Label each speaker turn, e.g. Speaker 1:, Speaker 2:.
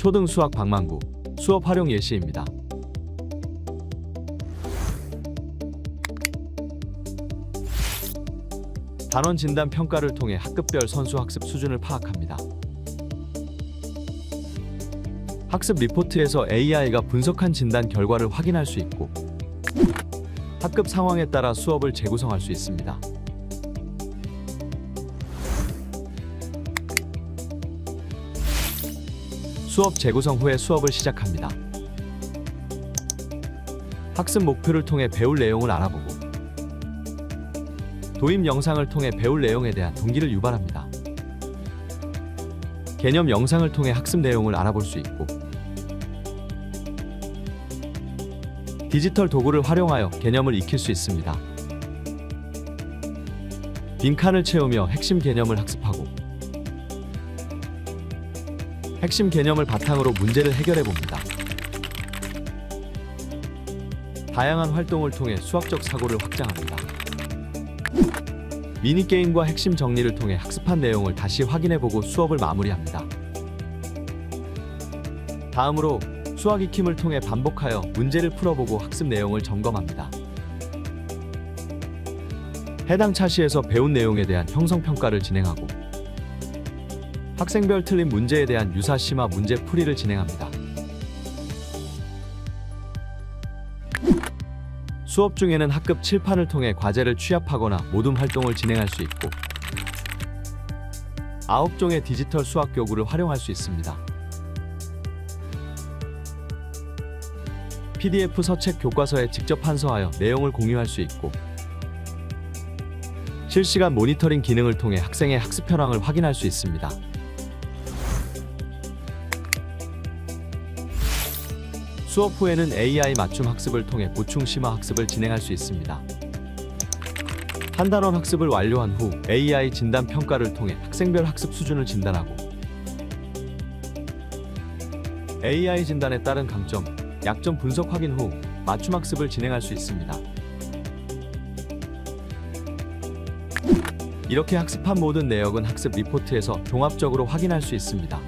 Speaker 1: 초등 수학 방망구 수업 활용 예시입니다. 단원 진단 평가를 통해 학급별 선수 학습 수준을 파악합니다. 학습 리포트에서 AI가 분석한 진단 결과를 확인할 수 있고 학급 상황에 따라 수업을 재구성할 수 있습니다. 수업 재구성 후에 수업을 시작합니다. 학습 목표를 통해 배울 내용을 알아보고 도입 영상을 통해 배울 내용에 대한 동기를 유발합니다. 개념 영상을 통해 학습 내용을 알아볼 수 있고 디지털 도구를 활용하여 개념을 익힐 수 있습니다. 빈칸을 채우며 핵심 개념을 학습하고 핵심 개념을 바탕으로 문제를 해결해 봅니다. 다양한 활동을 통해 수학적 사고를 확장합니다. 미니게임과 핵심 정리를 통해 학습한 내용을 다시 확인해보고 수업을 마무리합니다. 다음으로 수학 익힘을 통해 반복하여 문제를 풀어보고 학습 내용을 점검합니다. 해당 차시에서 배운 내용에 대한 형성평가를 진행하고 학생별 틀린 문제에 대한 유사 심화 문제 풀이를 진행합니다. 수업 중에는 학급 칠판을 통해 과제를 취합하거나 모둠 활동을 진행할 수 있고 9종의 디지털 수학 교구를 활용할 수 있습니다. PDF 서책 교과서에 직접 판서하여 내용을 공유할 수 있고 실시간 모니터링 기능을 통해 학생의 학습 현황을 확인할 수 있습니다. 수업 후에는 AI 맞춤 학습을 통해 보충 심화 학습을 진행할 수 있습니다. 한 단원 학습을 완료한 후 AI 진단 평가를 통해 학생별 학습 수준을 진단하고 AI 진단에 따른 강점, 약점 분석 확인 후 맞춤 학습을 진행할 수 있습니다. 이렇게 학습한 모든 내역은 학습 리포트에서 종합적으로 확인할 수 있습니다.